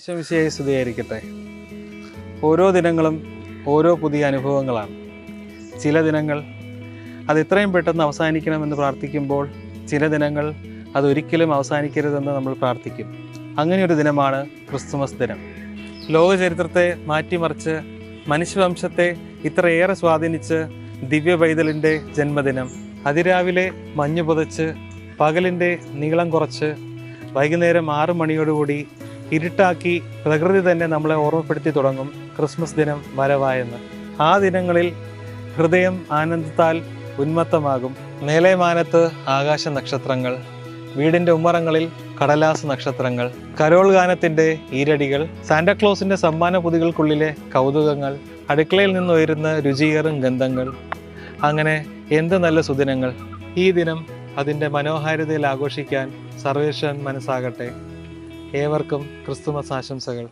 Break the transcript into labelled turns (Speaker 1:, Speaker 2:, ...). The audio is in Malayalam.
Speaker 1: ഈശോമിശിയായി സ്തുതിയായിരിക്കട്ടെ. ഓരോ ദിനങ്ങളും ഓരോ പുതിയ അനുഭവങ്ങളാണ്. ചില ദിനങ്ങൾ അത് എത്രയും പെട്ടെന്ന് അവസാനിക്കണമെന്ന് പ്രാർത്ഥിക്കുമ്പോൾ ചില ദിനങ്ങൾ അതൊരിക്കലും അവസാനിക്കരുതെന്ന് നമ്മൾ പ്രാർത്ഥിക്കും. അങ്ങനെയൊരു ദിനമാണ് ക്രിസ്തുമസ് ദിനം. ലോകചരിത്രത്തെ മാറ്റിമറിച്ച് മനുഷ്യവംശത്തെ ഇത്രയേറെ സ്വാധീനിച്ച് ദിവ്യ പൈതലിന്റെ ജന്മദിനം അതിരാവിലെ മഞ്ഞു പുതച്ച് പകലിന്റെ നീളം കുറച്ച് വൈകുന്നേരം ആറ് മണിയോടുകൂടി ഇരുട്ടാക്കി പ്രകൃതി തന്നെ നമ്മളെ ഓർമ്മപ്പെടുത്തി തുടങ്ങും ക്രിസ്മസ് ദിനം വരവായെന്ന്. ആ ദിനങ്ങളിൽ ഹൃദയം ആനന്ദത്താൽ ഉന്മത്തമാകും. മേലേമാനത്ത് ആകാശ നക്ഷത്രങ്ങൾ വീടിന്റെ ഉമ്മറങ്ങളിൽ കടലാസ് നക്ഷത്രങ്ങൾ കരോൾ ഗാനത്തിന്റെ ഈരടികൾ സാന്റാക്ലോസിന്റെ സമ്മാന പൊതികൾക്കുള്ളിലെ കൗതുകങ്ങൾ അടുക്കളയിൽ നിന്ന് ഉയരുന്ന രുചിയേറും ഗന്ധങ്ങൾ. അങ്ങനെ എന്ത് നല്ല സുദിനങ്ങൾ. ഈ ദിനം അതിന്റെ മനോഹാരിതയിൽ ആഘോഷിക്കാൻ സർവേശ്വരൻ മനസ്സാകട്ടെ. ഏവർക്കും ക്രിസ്തുമസ് ആശംസകൾ.